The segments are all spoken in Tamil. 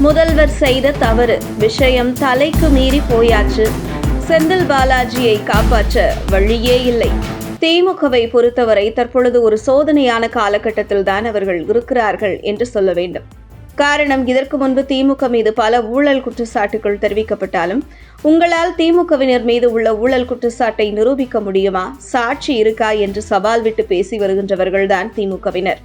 முதல்வர் செய்த தவறு. விஷயம் தலைக்கு மீறி போயாச்சு. செந்தில் பாலாஜியை காப்பாற்ற வழியே இல்லை. திமுகவை பொறுத்தவரை தற்பொழுது ஒரு சோதனையான காலகட்டத்தில் தான் அவர்கள் இருக்கிறார்கள் என்று சொல்ல வேண்டும். காரணம் இதற்கு முன்பு திமுக மீது பல ஊழல் குற்றச்சாட்டுகள் தெரிவிக்கப்பட்டாலும் உங்களால் திமுகவினர் மீது உள்ள ஊழல் குற்றச்சாட்டை நிரூபிக்க முடியுமா? சாட்சி இருக்கா என்று சவால் விட்டு பேசி வருகின்றவர்கள்தான் திமுகவினர்.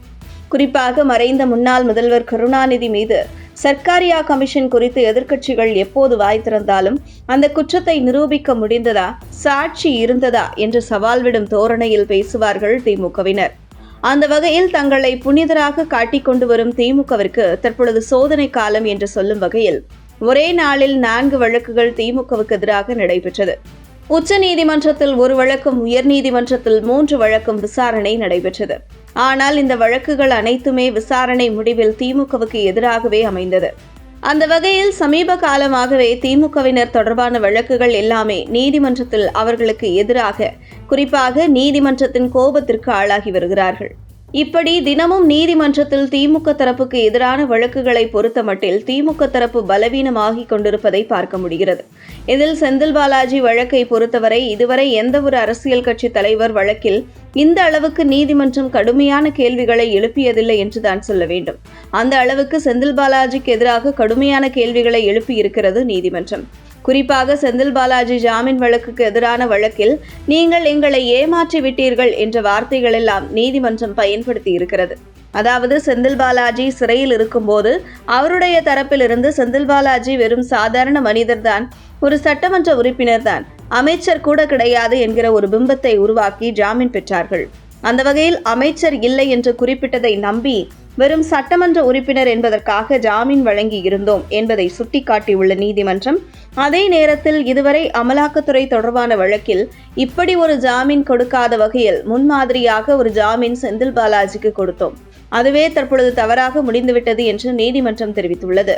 குறிப்பாக மறைந்த முன்னாள் முதல்வர் கருணாநிதி மீது சர்க்காரியா கமிஷன் குறித்து எதிர்க்கட்சிகள் எப்போது வாய் திறந்தாலும் அந்த குற்றத்தை நிரூபிக்க முடிந்ததா? சாட்சி இருந்ததா? என்று சவால் விடும் தோரணையில் பேசுவார்கள் திமுகவினர். அந்த வகையில் தங்களை புனிதராக காட்டிக்கொண்டு வரும் திமுகவிற்கு தற்பொழுது சோதனை காலம் என்று சொல்லும் வகையில் ஒரே நாளில் நான்கு வழக்குகள் திமுகவுக்கு எதிராக நடைபெற்றது. உச்ச நீதிமன்றத்தில் ஒரு வழக்கும் உயர்நீதிமன்றத்தில் மூன்று வழக்கும் விசாரணை நடைபெற்றது. ஆனால் இந்த வழக்குகள் அனைத்துமே விசாரணை முடிவில் திமுகவுக்கு எதிராகவே அமைந்தது. அந்த வகையில் சமீப காலமாகவே திமுகவினர் தொடர்பான வழக்குகள் எல்லாமே நீதிமன்றத்தில் அவர்களுக்கு எதிராக குறிப்பாக நீதிமன்றத்தின் கோபத்திற்கு ஆளாகி வருகிறார்கள். இப்படி தினமும் நீதிமன்றத்தில் திமுக தரப்புக்கு எதிரான வழக்குகளை பொறுத்தமட்டில் திமுக தரப்பு பலவீனமாகிக் கொண்டிருப்பதை பார்க்க முடிகிறது. இதில் செந்தில் பாலாஜி வழக்கை பொறுத்தவரை இதுவரை எந்த ஒரு அரசியல் கட்சி தலைவர் வழக்கில் இந்த அளவுக்கு நீதிமன்றம் கடுமையான கேள்விகளை எழுப்பியதில்லை என்றுதான் சொல்ல வேண்டும். அந்த அளவுக்கு செந்தில் பாலாஜிக்கு எதிராக கடுமையான கேள்விகளை எழுப்பியிருக்கிறது நீதிமன்றம். குறிப்பாக செந்தில் பாலாஜி ஜாமீன் வழக்குக்கு எதிரான வழக்கில் நீங்கள் எங்களை ஏமாற்றி விட்டீர்கள் என்ற வார்த்தைகளெல்லாம் நீதிமன்றம் பயன்படுத்தி இருக்கிறது. அதாவது செந்தில் பாலாஜி சிறையில் இருக்கும்போது அவருடைய தரப்பிலிருந்து செந்தில் பாலாஜி வெறும் சாதாரண மனிதர்தான் ஒரு சட்டமன்ற உறுப்பினர் தான் அமைச்சர் கூட கிடையாது என்கிற ஒரு பிம்பத்தை உருவாக்கி ஜாமீன் பெற்றார்கள். அந்த வகையில் அமைச்சர் இல்லை என்று குறிப்பிட்டதை நம்பி வெறும் சட்டமன்ற உறுப்பினர் என்பதற்காக ஜாமீன் வழங்கி இருந்தோம் என்பதை சுட்டிக்காட்டியுள்ள நீதிமன்றம் அதே நேரத்தில் இதுவரை அமலாக்கத்துறை தொடர்பான வழக்கில் இப்படி ஒரு ஜாமீன் கொடுக்காத வகையில் முன்மாதிரியாக ஒரு ஜாமீன் செந்தில் பாலாஜிக்கு கொடுத்தோம். அதுவே தற்பொழுது தவறாக முடிந்துவிட்டது என்று நீதிமன்றம் தெரிவித்துள்ளது.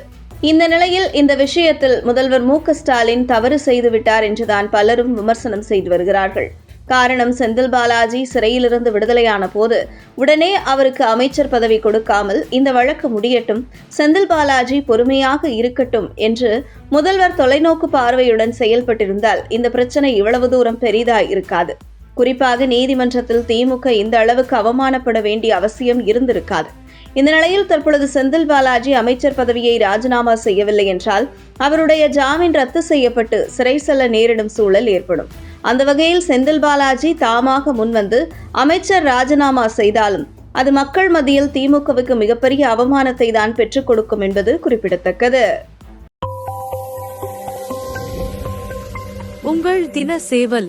இந்த நிலையில் இந்த விஷயத்தில் முதல்வர் மு ஸ்டாலின் தவறு செய்துவிட்டார் என்றுதான் பலரும் விமர்சனம் செய்து வருகிறார்கள். காரணம் செந்தில் பாலாஜி சிறையிலிருந்து விடுதலையான போது உடனே அவருக்கு அமைச்சர் பதவி கொடுக்காமல் இந்த வழக்கு முடியட்டும் செந்தில் பாலாஜி பொறுமையாக இருக்கட்டும் என்று முதல்வர் தொலைநோக்கு பார்வையுடன் செயல்பட்டிருந்தால் இந்த பிரச்சனை இவ்வளவு தூரம் பெரிதா இருக்காது. குறிப்பாக நீதிமன்றத்தில் திமுக இந்த அளவுக்கு அவமானப்பட வேண்டிய அவசியம் இருந்திருக்காது. இந்த நிலையில் தற்பொழுது செந்தில் பாலாஜி அமைச்சர் பதவியை ராஜினாமா செய்யவில்லை என்றால் அவருடைய ஜாமீன் ரத்து செய்யப்பட்டு சிறை செல்ல நேரிடும் சூழல் ஏற்படும். அந்த வகையில் செந்தில் பாலாஜி தாமாக முன்வந்து அமைச்சர் ராஜினாமா செய்தாலும் அது மக்கள் மத்தியில் திமுகவுக்கு மிகப்பெரிய அவமானத்தை தான் பெற்றுக் கொடுக்கும் என்பது குறிப்பிடத்தக்கது. உங்கள் தின சேவல்